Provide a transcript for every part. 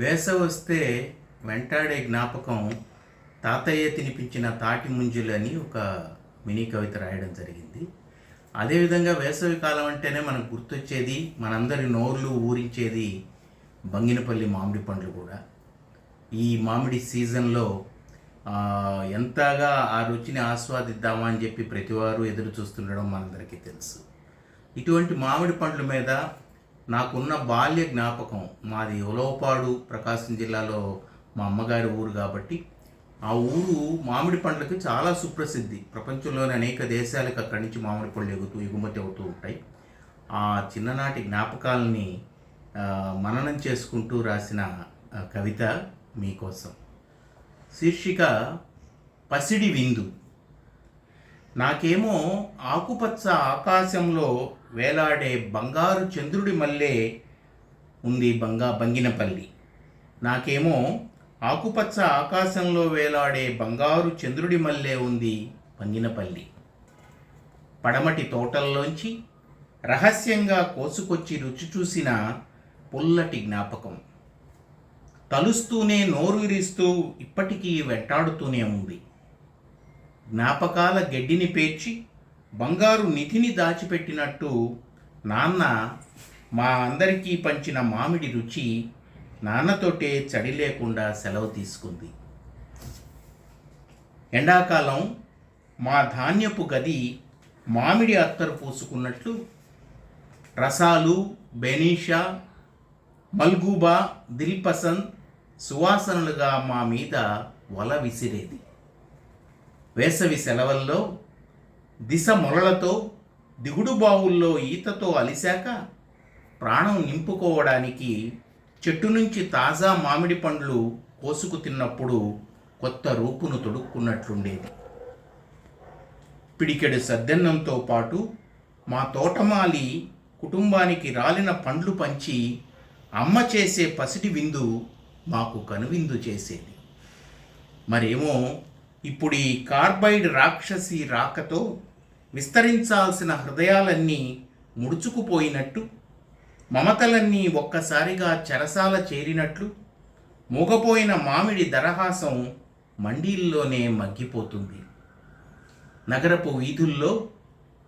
వేసవి వస్తే వెంటాడే జ్ఞాపకం తాతయ్య తినిపించిన తాటి ముంజులు అని ఒక మినీ కవిత రాయడం జరిగింది. అదేవిధంగా వేసవి కాలం అంటేనే మనకు గుర్తొచ్చేది మనందరి నోర్లు ఊరించేది బంగినపల్లి మామిడి పండ్లు కూడా. ఈ మామిడి సీజన్లో ఎంతగా ఆ రుచిని ఆస్వాదిద్దామా అని చెప్పి ప్రతివారు ఎదురు చూస్తుండడం మనందరికీ తెలుసు. ఇటువంటి మామిడి పండ్ల మీద నాకున్న బాల్య జ్ఞాపకం మాది ఉలవపాడు ప్రకాశం జిల్లాలో మా అమ్మగారి ఊరు కాబట్టి ఆ ఊరు మామిడి పండ్లకి చాలా సుప్రసిద్ధి. ప్రపంచంలోని అనేక దేశాలకు అక్కడి నుంచి మామిడి పళ్ళు ఎగుతూ ఎగుమతి అవుతూ ఉంటాయి. ఆ చిన్ననాటి జ్ఞాపకాలని మననం చేసుకుంటూ రాసిన కవిత మీకోసం. శీర్షిక పసిడి విందు. నాకేమో ఆకుపచ్చ ఆకాశంలో వేలాడే బంగారు చంద్రుడి మల్లె ఉంది బంగా బంగినపల్లి. నాకేమో ఆకుపచ్చ ఆకాశంలో వేలాడే బంగారు చంద్రుడి మల్లె ఉంది బంగినపల్లి. పడమటి తోటల్లోంచి రహస్యంగా కోసుకొచ్చి రుచి చూసిన పుల్లటి జ్ఞాపకం. తలుస్తూనే నోరు ఇరిస్తూ ఇప్పటికీ వెంటాడుతూనే ఉంది. జ్ఞాపకాల గడ్డిని పేర్చి బంగారు నిధిని దాచిపెట్టినట్టు నాన్న మా అందరికీ పంచిన మామిడి రుచి నాన్నతోటే చడి లేకుండా సెలవు తీసుకుంది. ఎండాకాలం మా ధాన్యపు గది మామిడి అత్తరు పూసుకున్నట్లు రసాలు బెనీషా మల్గూబా దిల్పసంద్ సువాసనలుగా మా మీద వల విసిరేది. వేసవి సెలవుల్లో దిశ మొలలతో దిగుడు బావుల్లో ఈతతో అలిశాక ప్రాణం నింపుకోవడానికి చెట్టు నుంచి తాజా మామిడి పండ్లు కోసుకు తిన్నప్పుడు కొత్త రూపును తొడుక్కున్నట్లుండేది. పిడికెడు సద్దెన్నంతో పాటు మా తోటమాలి కుటుంబానికి రాలిన పండ్లు పంచి అమ్మ చేసే పసిటి విందు మాకు కనువిందు చేసేది. మరేమో ఇప్పుడు ఈ కార్బైడ్ రాక్షసి రాకతో విస్తరించాల్సిన హృదయాలన్నీ ముడుచుకుపోయినట్టు మమతలన్నీ ఒక్కసారిగా చెరసాల చేరినట్లు మూగపోయిన మామిడి దరహాసం మండీల్లోనే మగ్గిపోతుంది. నగరపు వీధుల్లో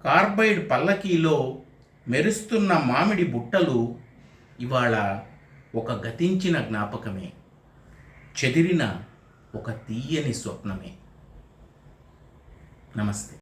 కార్బైడ్ పల్లకీలో మెరుస్తున్న మామిడి బుట్టలు ఇవాళ ఒక గతించిన జ్ఞాపకమే చెదిరిన ఒక తీయని స్వప్నమే. నమస్తే